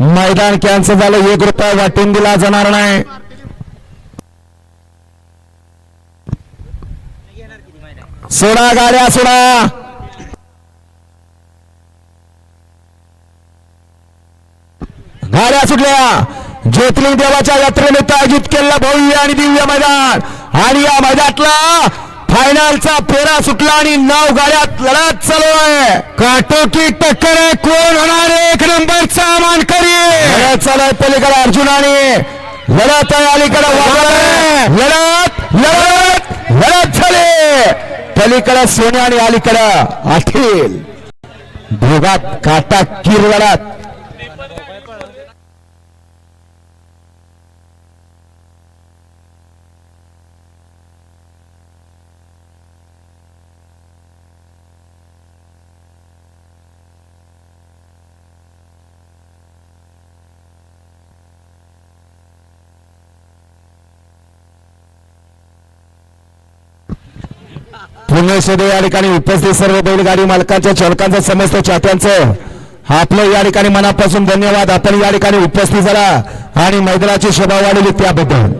मैदान कॅन्सल झालं. एक रुपया वाटून दिला जाणार नाही. सोडा गाड्या सोडा. गाड्या सुटल्या. ज्योतिर्लिंग देवाच्या यात्रेनिमित्त आयोजित केलेलं भव्य आणि दिव्य मैदान. आणि या मैदानातला फायनलचा फेरा सुटला आणि नऊ गाड्यात लढत चालू आहे. काटोकी टक्कर कोण होणार एक नंबरचा मानकरी लढत चालू आहे पलीकडे अर्जुनाने. लढत आहे अलीकडे. लढत लढत लढत झाली. पलीकडे सोने आणि अलीकडे अखिल दोघात काटा किर लढत. पुण्यश्री या ठिकाणी उपस्थित सर्व बैलगाडी मालकांच्या चालकांचं समस्त चाहत्यांचं आपलं या ठिकाणी मनापासून धन्यवाद. आपण या ठिकाणी उपस्थित झाला आणि मैदानाची शोभा वाढली त्याबद्दल.